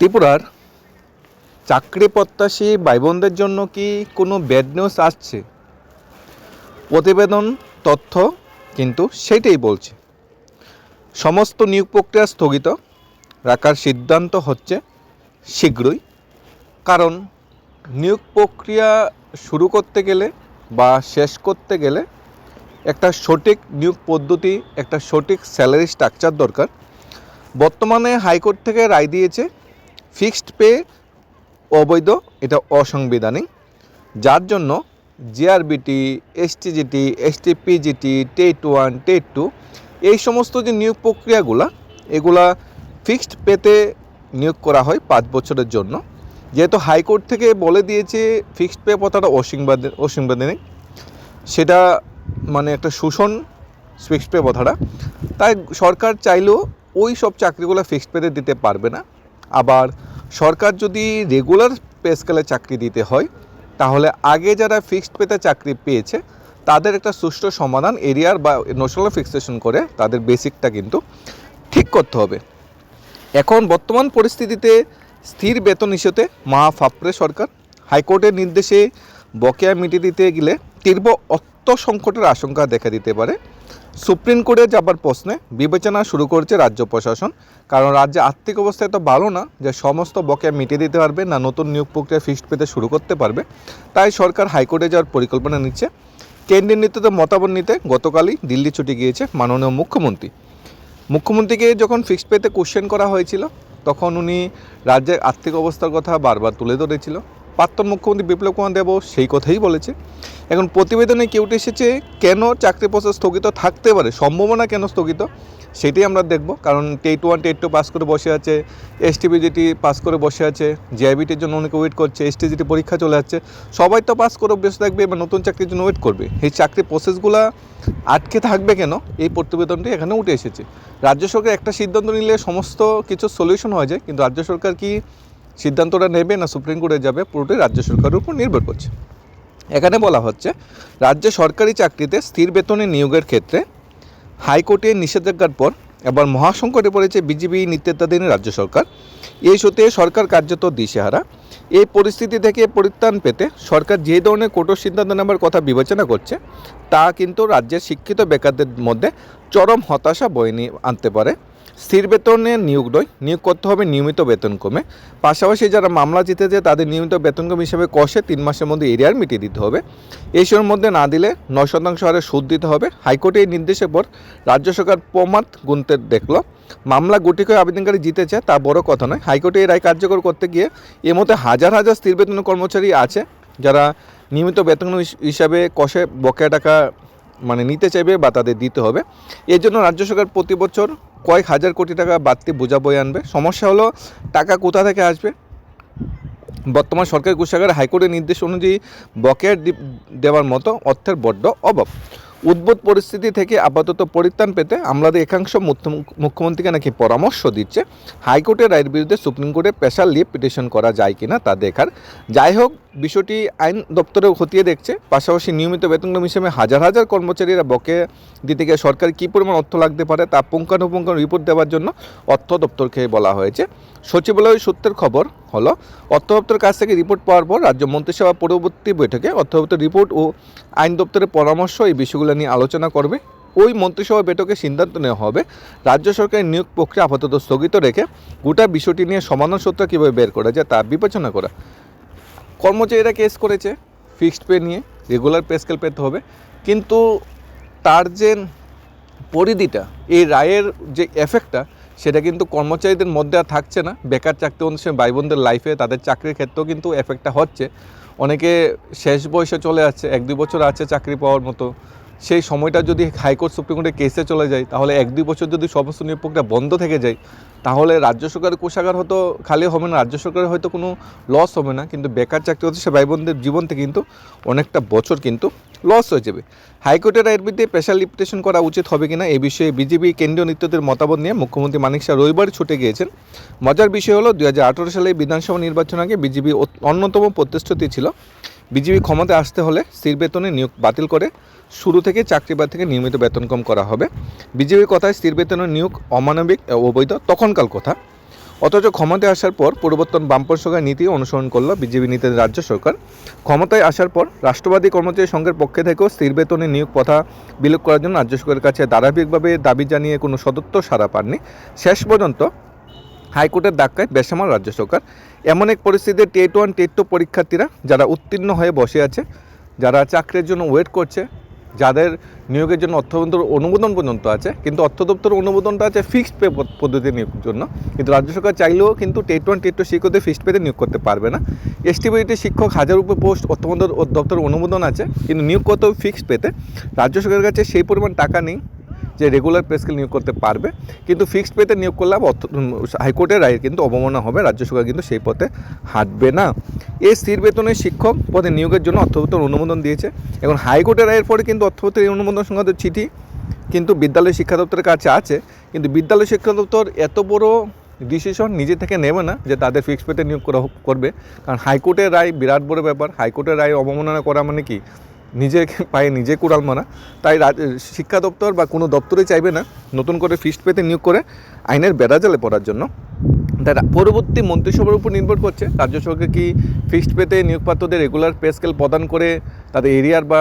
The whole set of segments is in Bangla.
ত্রিপুরার চাকরি প্রত্যাশী ভাই বোনদের জন্য কি কোনো ব্যাড নিউজ আসছে? প্রতিবেদন, তথ্য কিন্তু সেটাই বলছে। সমস্ত নিয়োগ প্রক্রিয়া স্থগিত রাখার সিদ্ধান্ত হচ্ছে শীঘ্রই। কারণ নিয়োগ প্রক্রিয়া শুরু করতে গেলে বা শেষ করতে গেলে একটা সঠিক নিয়োগ পদ্ধতি, একটা সঠিক স্যালারি স্ট্রাকচার দরকার। বর্তমানে হাইকোর্ট থেকে রায় দিয়েছে ফিক্সড পে, অবৈধ, এটা অসাংবিধানিক। যার জন্য GRBT STGT STPGT TET one TET two এই সমস্ত যে নিয়োগ প্রক্রিয়াগুলা, এগুলা ফিক্সড পেতে নিয়োগ করা হয় পাঁচ বছরের জন্য। যেহেতু হাইকোর্ট থেকে বলে দিয়েছে ফিক্সড পে কথাটা অসংবাদ, অসাংবিধানিক, সেটা মানে একটা শোষণ ফিক্সড পে কথাটা তাই সরকার চাইলেও ওই সব চাকরিগুলো ফিক্সড পেতে দিতে পারবে না। আবার সরকার যদি রেগুলার পে স্কেলে চাকরি দিতে হয়, তাহলে আগে যারা ফিক্সড পেতে চাকরি পেয়েছে, তাদের একটা সুষ্ঠু সমাধান এরিয়ার বা ন্যাশনাল ফিক্সেশন করে তাদের বেসিকটা কিন্তু ঠিক করতে হবে। এখন বর্তমান পরিস্থিতিতে স্থির বেতন ইস্যুতে মা ফাপড়ে সরকার হাইকোর্টের নির্দেশে বকেয়া মিটিয়ে দিতে গেলে তীব্র অর্থ সংকটের আশঙ্কা দেখা দিতে পারে। সুপ্রিম কোর্টে যাবার প্রশ্নে বিবেচনা শুরু করছে রাজ্য প্রশাসন। কারণ রাজ্যে আর্থিক অবস্থা এত ভালো না যে সমস্ত বকেয়া মিটিয়ে দিতে পারবে না, নতুন নিয়োগ প্রক্রিয়া ফিক্সড পেতে শুরু করতে পারবে। তাই সরকার হাইকোর্টে যাওয়ার পরিকল্পনা নিচ্ছে। কেন্দ্রের নেতৃত্বে মতামত নিতে গতকালই দিল্লি ছুটে গিয়েছে মাননীয় মুখ্যমন্ত্রী। মুখ্যমন্ত্রীকে যখন ফিক্সড পেতে কোশ্চেন করা হয়েছিল, তখন উনি রাজ্যের আর্থিক অবস্থার কথা বারবার তুলে ধরেছিল। প্রাক্তন মুখ্যমন্ত্রী বিপ্লব কুমার দেবও সেই কথাই বলেছে। এখন প্রতিবেদনে কেউ উঠে এসেছে কেন চাকরি প্রসেস স্থগিত থাকতে পারে, সম্ভাবনা কেন স্থগিত সেটাই আমরা দেখব। কারণ TET one, TET two pass করে বসে আছে এসটিবিজিটি পাস করে বসে আছে জিআইবিটির জন্য অনেকে ওয়েট করছে, এসটিজিটি পরীক্ষা চলে যাচ্ছে, সবাই তো পাস করে বসে থাকবে, এবার নতুন চাকরির জন্য ওয়েট করবে। এই চাকরি প্রসেসগুলো আটকে থাকবে কেন? এই প্রতিবেদনটি এখানে উঠে এসেছে। রাজ্য সরকার একটা সিদ্ধান্ত নিলে সমস্ত কিছু সলিউশন হয়ে যায়, কিন্তু রাজ্য সরকার কি সিদ্ধান্তটা নেবে না সুপ্রিম কোর্টে যাবে, পুরোটাই রাজ্য সরকারের উপর নির্ভর করছে। এখানে বলা হচ্ছে, রাজ্য সরকারি চাকরিতে স্থির বেতনে নিয়োগের ক্ষেত্রে হাইকোর্টের নিষেধাজ্ঞার পর এবার মহাসংকটে পড়েছে বিজেপি নেতৃত্বাধীন রাজ্য সরকার। এই সূত্রে সরকার কার্যত দিশেহারা। এই পরিস্থিতি থেকে পরিত্রাণ পেতে সরকার যে ধরনের কঠোর সিদ্ধান্ত নেবার কথা বিবেচনা করছে, তা কিন্তু রাজ্যের শিক্ষিত বেকারদের মধ্যে চরম হতাশা বয়ে নিয়ে আনতে পারে। স্থির বেতনে নিয়োগ নয়, নিয়োগ করতে হবে নিয়মিত বেতন কমে। পাশাপাশি যারা মামলা জিতেছে, তাদের নিয়মিত বেতন কম হিসেবে কষে তিন মাসের মধ্যে এরিয়ার মিটিয়ে দিতে হবে। এই সময়ের মধ্যে না দিলে নয় শতাংশ হারে সুদ দিতে হবে। হাইকোর্টে এই নির্দেশের পর রাজ্য সরকার প্রমাদ গুনতে দেখল। মামলা গুটি করে আবেদনকারী জিতেছে, তা বড় কথা নয়। হাইকোর্টে এই রায় কার্যকর করতে গিয়ে এর মধ্যে হাজার হাজার স্থির বেতন কর্মচারী আছে। যারা নিয়মিত বেতন হিসাবে কষে বকেয়া টাকা মানে নিতে চাইবে বা তাদের দিতে হবে। এর জন্য রাজ্য সরকার প্রতি বছর কয়েক হাজার কোটি টাকা বাড়তি বোঝা বয়ে আনবে। সমস্যা হলো, টাকা কোথা থেকে আসবে? বর্তমান সরকারি কোষাগারে হাইকোর্টের নির্দেশ অনুযায়ী বকেয়া দেওয়ার মতো অর্থের বড্ড অভাব। উদ্ভূত পরিস্থিতি থেকে আপাতত পরিত্রাণ পেতে আমাদের একাংশ মুখ্য- মুখ্যমন্ত্রীকে নাকি পরামর্শ দিচ্ছে। হাইকোর্টের রায়ের বিরুদ্ধে সুপ্রিম কোর্টে স্পেশাল লিভ পিটিশন করা যায় কিনা তা দেখার। যাই হোক বিষয়টি আইন দপ্তরেও খতিয়ে দেখছে। পাশাপাশি নিয়মিত বেতনক্রম হিসেবে হাজার হাজার কর্মচারীরা বকে দিতে গিয়ে সরকার কী পরিমাণ অর্থ লাগতে পারে তা পুঙ্খানুপুঙ্খ রিপোর্ট দেওয়ার জন্য অর্থ দপ্তরকে বলা হয়েছে। সচিবালয় সূত্রের খবর হলো, অর্থ দপ্তরের কাছ থেকে রিপোর্ট পাওয়ার পর রাজ্য মন্ত্রিসভা পরবর্তী বৈঠকে অর্থ দপ্তর রিপোর্ট ও আইন দপ্তরের পরামর্শ এই বিষয়গুলো নিয়ে আলোচনা করবে। ওই মন্ত্রিসভা বৈঠকে সিদ্ধান্ত নেওয়া হবে। রাজ্য সরকারের নিয়োগ প্রক্রিয়া আপাতত স্থগিত রেখে গোটা বিষয়টি নিয়ে সমাধান সূত্র কীভাবে বের করা যায় তা বিবেচনা করা কর্মচারীরা কেস করেছে ফিক্সড পে নিয়ে রেগুলার পে স্কেল পেতে হবে। কিন্তু তার যে পরিধিটা, এই রায়ের যে এফেক্টটা সেটা কিন্তু কর্মচারীদের মধ্যে আর থাকছে না। বেকার চাকরি অনুষ্ঠানে ভাই বোনদের লাইফে তাদের চাকরির ক্ষেত্রেও কিন্তু এফেক্টটা হচ্ছে। অনেকে শেষ বয়সে চলে যাচ্ছে এক দুই বছর আছে চাকরি পাওয়ার মতো। সেই সময়টা যদি হাইকোর্ট সুপ্রিম কোর্টে কেসে চলে যায়, তাহলে এক দুই বছর যদি সমস্ত নিয়োগ প্রক্রিয়া বন্ধ থেকে যায়, তাহলে রাজ্য সরকারের কোষাগার হয়তো খালি হবে না, রাজ্য সরকারের হয়তো কোনো লস হবে না, কিন্তু বেকার চাকরি হচ্ছে সে ভাই বোনদের জীবন থেকে কিন্তু অনেকটা বছর কিন্তু লস হয়ে যাবে। হাইকোর্টের রায়ের বিরুদ্ধে স্পেশাল লিপিটেশন করা উচিত হবে কিনা এ বিষয়ে বিজেপি কেন্দ্রীয় নেতৃত্বের মতামত নিয়ে মুখ্যমন্ত্রী মানিক শাহ রবিবার ছুটে গিয়েছেন। মজার বিষয় হলো, দুই হাজার আঠেরো সালে বিধানসভা নির্বাচন আগে বিজেপি অন্যতম প্রতিশ্রুতি ছিল। বিজেপি ক্ষমতায় আসতে হলে স্থির বেতনে নিয়োগ বাতিল করে শুরু থেকে চাকরি বাদ থেকে নিয়মিত বেতন কম করা হবে। বিজেপির কথায় স্থির বেতনের নিয়োগ অমানবিক অবৈধ তখনকার কথা। অথচ ক্ষমতায় আসার পর পরিবর্তন বামপন্থ সরকার নীতি অনুসরণ করল বিজেপি নীতি রাজ্য সরকার। ক্ষমতায় আসার পর রাষ্ট্রবাদী কর্মচারী সংঘের পক্ষে থেকেও স্থির বেতনে নিয়োগ প্রথা বিলোপ করার জন্য রাজ্য সরকারের কাছে ধারাবাহিকভাবে দাবি জানিয়ে কোনো সদত্ব সাড়া পাননি। শেষ পর্যন্ত হাইকোর্টের ধাক্কায় বেসামাল রাজ্য সরকার। এমন এক পরিস্থিতিতে টেট ওয়ান, টেট টু পরীক্ষার্থীরা যারা উত্তীর্ণ হয়ে বসে আছে, যারা চাকরির জন্য ওয়েট করছে, যাদের নিয়োগের জন্য অর্থ দপ্তর অনুমোদন পর্যন্ত আছে, কিন্তু অর্থ দপ্তর অনুমোদনটা আছে ফিক্সড পে পদ্ধতি নিয়োগের জন্য। কিন্তু রাজ্য সরকার চাইলেও কিন্তু টেট ওয়ান, টেট টু শিক্ষকদের ফিক্সড পেতে নিয়োগ করতে পারবে না। এসটিবিটি শিক্ষক হাজার উপরে পোস্ট অর্থ দপ্তর অনুমোদন আছে, কিন্তু নিয়োগ হবে ফিক্সড পেতে রাজ্য সরকারের কাছে সেই পরিমাণ টাকা নেই যে রেগুলার পে স্কেল নিয়োগ করতে পারবে। কিন্তু ফিক্সড পেতে নিয়োগ করলে হাইকোর্টের রায় কিন্তু অবমাননা হবে, রাজ্য সরকার কিন্তু সেই পথে হাঁটবে না। এই স্থির বেতনের শিক্ষক পদে নিয়োগের জন্য অর্থদপ্তর অনুমোদন দিয়েছে। এখন হাইকোর্টের রায়ের পরে কিন্তু অর্থদপ্তর এই অনুমোদন সংক্রান্ত চিঠি কিন্তু বিদ্যালয় শিক্ষা দপ্তরের কাছে আছে। কিন্তু বিদ্যালয় শিক্ষা দপ্তর এত বড় ডিসিশন নিজে থেকে নেবে না যে তাদের ফিক্সড পেতে নিয়োগ করা করবে। কারণ হাইকোর্টের রায় বিরাট বড় ব্যাপার। হাইকোর্টের রায় অবমাননা করা মানে কি? নিজে পায়ে নিজে কুড়াল মারা। তাই শিক্ষা দপ্তর বা কোনো দপ্তরে চাইবে না নতুন করে ফিস্ট পেতে নিয়োগ করে আইনের বেড়াজালে পড়ার জন্য। তারা পরবর্তী মন্ত্রিসভার উপর নির্ভর করছে। রাজ্য সরকার কি ফিক্সড পেতে নিয়োগপ্রাপ্তদের রেগুলার পে স্কেল প্রদান করে তাদের এরিয়ার বা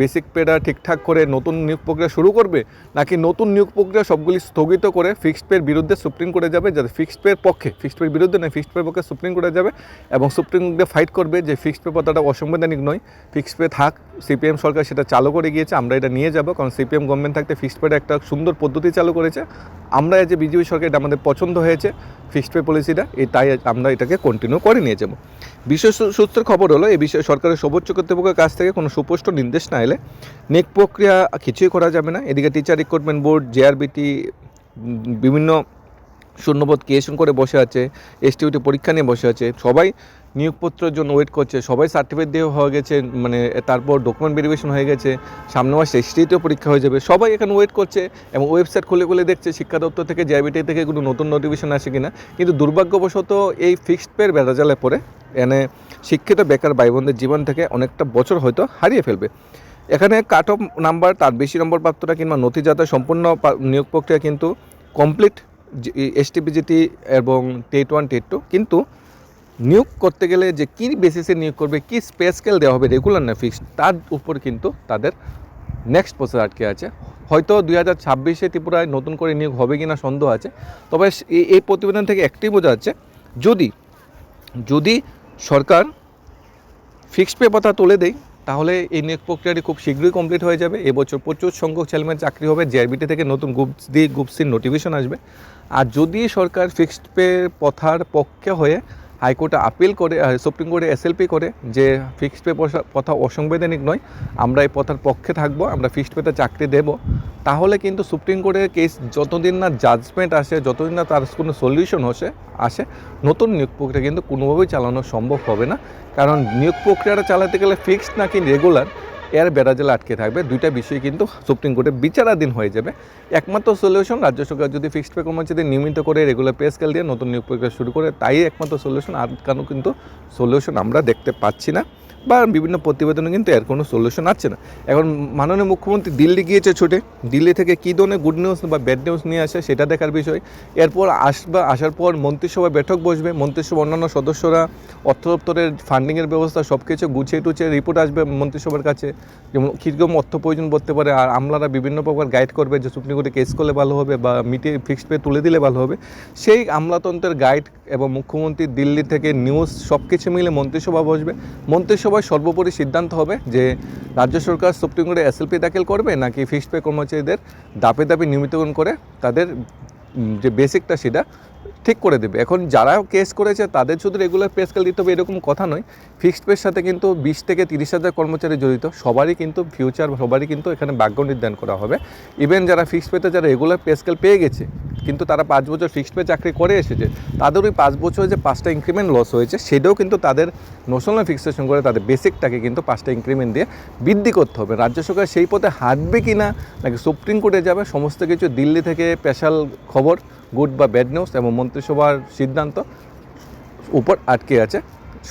বেসিক পেটা ঠিকঠাক করে নতুন নিয়োগ প্রক্রিয়া শুরু করবে, নাকি নতুন নিয়োগ প্রক্রিয়া সবগুলি স্থগিত করে ফিক্সড পের বিরুদ্ধে সুপ্রিম কোর্টে যাবে, যাতে ফিক্সড পের পক্ষে, ফিক্সড পের বিরুদ্ধে নয়, ফিক্সড পের পক্ষে সুপ্রিম কোর্টে যাবে এবং সুপ্রিম কোর্টে ফাইট করবে যে ফিক্সড পে কথাটা অসাংবিধানিক নয়, ফিক্সড পে থাক, সিপিএম সরকার সেটা চালু করে গিয়েছে, আমরা এটা নিয়ে যাব, কারণ সিপিএম গভর্নমেন্ট থাকতে ফিক্সড পেটা একটা সুন্দর পদ্ধতি চালু করেছে, আমরা যে বিজেপি সরকার এটা আমাদের পছন্দ হয়েছে, ফিক্সড পে পলিসিটা এই তাই আমরা এটাকে কন্টিনিউ করে নিয়ে যাব। বিশেষ সূত্রের খবর হলো এই বিষয়ে সরকারের সর্বোচ্চ কর্তৃপক্ষের কাছ থেকে কোনো সুস্পষ্ট নির্দেশ না এলে নেক প্রক্রিয়া কিছুই করা যাবে না। এদিকে টিচার রিক্রুটমেন্ট বোর্ড জেআরবিটি বিভিন্ন শূন্যপদ ক্রিয়েশন করে বসে আছে এসটিউটি পরীক্ষা নিয়ে বসে আছে, সবাই নিয়োগপত্রের জন্য ওয়েট করছে, সবাই সার্টিফিকেট দিয়ে হয়ে গেছে মানে তারপর ডকুমেন্ট ভেরিফিকেশন হয়ে গেছে, সামনে মাস এসটিতেও পরীক্ষা হয়ে যাবে, সবাই এখানে ওয়েট করছে এবং ওয়েবসাইট খুলে খুলে দেখছে, শিক্ষা দপ্তর থেকে জেআইবিটি থেকে কোনো নতুন নোটিফিকেশন আসে কিনা, কিন্তু দুর্ভাগ্যবশত এই ফিক্সড পের বেড়াজালে পড়ে এনে শিক্ষিত বেকার ভাই বোনদের জীবন থেকে অনেকটা বছর হয়তো হারিয়ে ফেলবে। এখানে কাট অফ নাম্বার তার বেশি নম্বর প্রাপ্তরা কিংবা নথিজাত সম্পূর্ণ নিয়োগ প্রক্রিয়া কিন্তু কমপ্লিট এসটিপিজিটি এবং টেট ওয়ান টেট টু কিন্তু নিয়োগ করতে গেলে যে কী বেসিসে নিয়োগ করবে, কী স্পেস স্কেল দেওয়া হবে রেগুলার না ফিক্সড তার উপর কিন্তু তাদের নেক্সট প্রসেস আটকে আছে। হয়তো দুই হাজার ছাব্বিশে ত্রিপুরায় নতুন করে নিয়োগ হবে কি না সন্দেহ আছে, তবে এই- প্রতিবেদন থেকে একটাই বোঝা যাচ্ছে, যদি যদি সরকার ফিক্সড পে তুলে দেয় তাহলে এই নিয়োগ প্রক্রিয়াটি খুব শীঘ্রই কমপ্লিট হয়ে যাবে। এবছর প্রচুর সংখ্যক ছেলেমেয়ের চাকরি হবে জেআরবিটি থেকে নতুন গ্রুপ দিয়ে গ্রুপ সির নোটিফিকেশন আসবে। আর যদি সরকার ফিক্সড পে প্রথার পক্ষে হয়ে হাইকোর্টে আপিল করে সুপ্রিম কোর্টে এসএলপি করে যে ফিক্সড পে প্রথা অসাংবিধানিক নয়, আমরা এই প্রথার পক্ষে থাকব, আমরা ফিক্সড পেতে চাকরি দেব। তাহলে কিন্তু সুপ্রিম কোর্টের কেস যতদিন না জাজমেন্ট আসে, যতদিন না তার কোনো সলিউশন হসে, আসে, নতুন নিয়োগ প্রক্রিয়া কিন্তু কোনোভাবেই চালানো সম্ভব হবে না। কারণ নিয়োগ প্রক্রিয়াটা চালাতে গেলে ফিক্সড নাকি রেগুলার এর বেড়াজালে আটকে থাকবে। দুইটা বিষয় কিন্তু সুপ্রিম কোর্টে বিচারাধীন হয়ে যাবে। একমাত্র সলিউশন রাজ্য সরকার যদি ফিক্সড পে কর্মচারীদের নিয়মিত করে রেগুলার পে স্কেল দিয়ে নতুন নিয়োগ প্রক্রিয়া শুরু করে, তাই একমাত্র সলিউশন আর কেন কিন্তু সলিউশন আমরা দেখতে পাচ্ছি না। বা বিভিন্ন প্রতিবেদনে কিন্তু এর কোনো সলিউশন আছে না। এখন মাননীয় মুখ্যমন্ত্রী দিল্লি গিয়েছে ছুটে। দিল্লি থেকে কী ধরনের গুড নিউজ বা ব্যাড নিউজ নিয়ে আসে সেটা দেখার বিষয়। এরপর আসবা, আসার পর মন্ত্রিসভা বৈঠক বসবে মন্ত্রিসভা অন্যান্য সদস্যরা, অর্থ দপ্তরের ফান্ডিংয়ের ব্যবস্থা সব কিছু গুছিয়ে টুছিয়ে রিপোর্ট আসবে মন্ত্রিসভার কাছে। যেমন কীরকম অর্থ প্রয়োজন পড়তে পারে, আর আমলারা বিভিন্ন প্রকার গাইড করবে যে সুপ্রিম কোর্টে কেস করলে ভালো হবে বা মিটিয়ে ফিক্সড পে তুলে দিলে ভালো হবে। সেই আমলাতন্ত্রের গাইড এবং মুখ্যমন্ত্রী দিল্লি থেকে নিউজ সব কিছু মিলে মন্ত্রিসভা বসবে। মন্ত্রিসভায় সর্বোপরি সিদ্ধান্ত হবে যে রাজ্য সরকার সুপ্রিম কোর্টে এসএলপি দাখিল করবে নাকি ফিক্সড পে কর্মচারীদের দাপে দাপে নিয়মিতকরণ করে তাদের যে বেসিকটা সেটা ঠিক করে দেবে। এখন যারা কেস করেছে তাদের শুধু রেগুলার পে স্কেল দিতে হবে এরকম কথা নয়। ফিক্সড পের সাথে কিন্তু বিশ থেকে তিরিশ হাজার কর্মচারী জড়িত। সবারই কিন্তু ফিউচার সবারই কিন্তু এখানে ভাগ্য নির্ধারণ করা হবে। ইভেন যারা ফিক্সড পেতে যারা রেগুলার পে স্কেল পেয়ে গেছে কিন্তু তারা পাঁচ বছর ফিক্সড পে চাকরি করে এসেছে। তাদের ওই পাঁচ বছরে যে পাঁচটা ইনক্রিমেন্ট লস হয়েছে, সেটাও কিন্তু তাদের ন্যাশনাল ফিক্সেশন করে তাদের বেসিকটাকে কিন্তু পাঁচটা ইনক্রিমেন্ট দিয়ে বৃদ্ধি করতে হবে। রাজ্য সরকার সেই পথে হাঁটবে কি না, নাকি সুপ্রিম কোর্টে যাবে, সমস্ত কিছু দিল্লি থেকে স্পেশাল খবর গুড বা ব্যাড নিউজ এবং মন্ত্রিসভার সিদ্ধান্ত উপর আটকে আছে।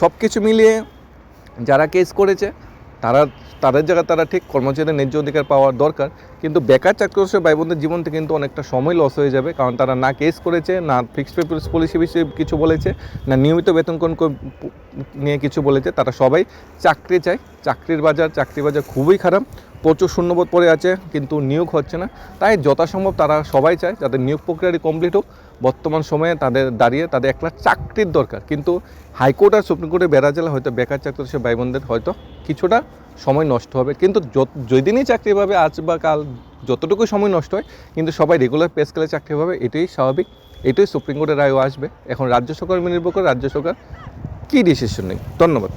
সব কিছু মিলিয়ে যারা কেস করেছে, তারা তাদের জায়গায় তারা ঠিক কর্মচারীদের ন্যায্য অধিকার পাওয়ার দরকার। কিন্তু বেকার চাকরি ভাই বোনদের জীবনতে কিন্তু অনেকটা সময় লস হয়ে যাবে। কারণ তারা না কেস করেছে, না ফিক্সড পে পলিসি বিষয়ে কিছু বলেছে, না নিয়মিত বেতন কোন কোন নিয়ে কিছু বলেছে। তারা সবাই চাকরি চায়। চাকরির বাজার, চাকরি বাজার খুবই খারাপ। প্রচুর শূন্যবোধ পড়ে আছে, কিন্তু নিয়োগ হচ্ছে না। তাই যথাসম্ভব তারা সবাই চায় যাদের নিয়োগ প্রক্রিয়াটি কমপ্লিট হোক। বর্তমান সময়ে তাদের দাঁড়িয়ে তাদের একটা চাকরির দরকার। কিন্তু হাইকোর্ট আর সুপ্রিম কোর্টে বেড়াজেলা হয়তো বেকার চাকরি সে ভাই বোনদের হয়তো কিছুটা সময় নষ্ট হবে। কিন্তু যেদিনই চাকরি পাবে আজ বা কাল যতটুকু সময় নষ্ট হয়, কিন্তু সবাই রেগুলার পে স্কেলে চাকরি পাবে, এটাই স্বাভাবিক। এটাই সুপ্রিম কোর্টের রায়ও আসবে। এখন রাজ্য সরকার নির্ভর করে রাজ্য সরকার কী ডিসিশন নেই ধন্যবাদ।